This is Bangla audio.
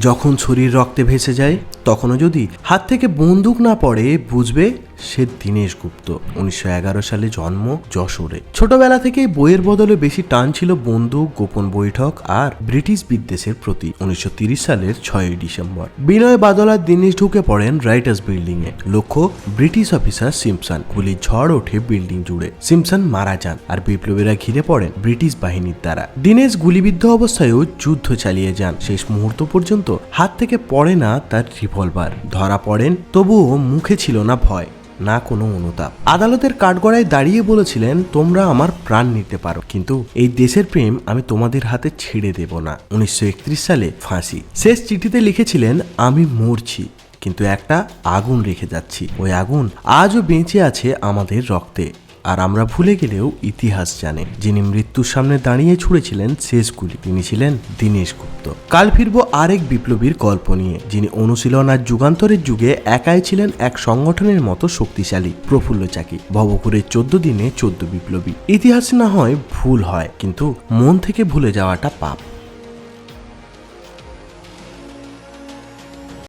যখন ছুরির রক্তে ভেসে যায় তখনও যদি হাত থেকে বন্দুক না পড়ে বুঝবে সে দীনেশ গুপ্ত, উনিশশো এগারো সালে জন্ম যশোরে। ছোটবেলা থেকে বইয়ের বদলে বেশি টান ছিল বন্দুক, গোপন বৈঠক আর ব্রিটিশ বিদ্বেষের প্রতি উনিশশো সালের ছয়ই ডিসেম্বর। বিনয় বাদল আর দীনেশ ঢুকে পড়েন রাইটার্স বিল্ডিং এ লক্ষ্য, ব্রিটিশ অফিসার সিমসন গুলির ঝড় ওঠে বিল্ডিং জুড়ে। সিমসন মারা যান আর বিপ্লবীরা ঘিরে পড়েন ব্রিটিশ বাহিনীর দ্বারা। দীনেশ গুলিবিদ্ধ অবস্থায়ও যুদ্ধ চালিয়ে যান। শেষ মুহূর্ত পর্যন্ত হাত থেকে পড়ে না তার রিভলভার। ধরা পড়েন, তবুও মুখে ছিল না ভয়। না কোনো অনুতাপ। আদালতের কাঠগড়ায় দাঁড়িয়ে বলেছিলেন, তোমরা আমার প্রাণ নিতে পারো, কিন্তু এই দেশের প্রেম আমি তোমাদের হাতে ছেড়ে দেব না। উনিশশো একত্রিশ সালে ফাঁসি। শেষ চিঠিতে লিখেছিলেন, আমি মরছি, কিন্তু একটা আগুন রেখে যাচ্ছি। ওই আগুন আজও বেঁচে আছে আমাদের রক্তে। আর আমরা ভুলে গেলেও ইতিহাস জানে। যিনি মৃত্যুর সামনে দাঁড়িয়ে ছুড়েছিলেন শেষ গুলি তিনি ছিলেন দীনেশ গুপ্ত। কাল ফিরবো আরেক বিপ্লবীর গল্প নিয়ে, যিনি অনুশীলন আর যুগান্তরের যুগে একাই ছিলেন এক সংগঠনের মতো শক্তিশালী, প্রফুল্ল চাকি ভবপুরের চোদ্দ দিনে চোদ্দ বিপ্লবী। ইতিহাস না হয়, ভুল হয়, কিন্তু মন থেকে ভুলে যাওয়াটা পাপ।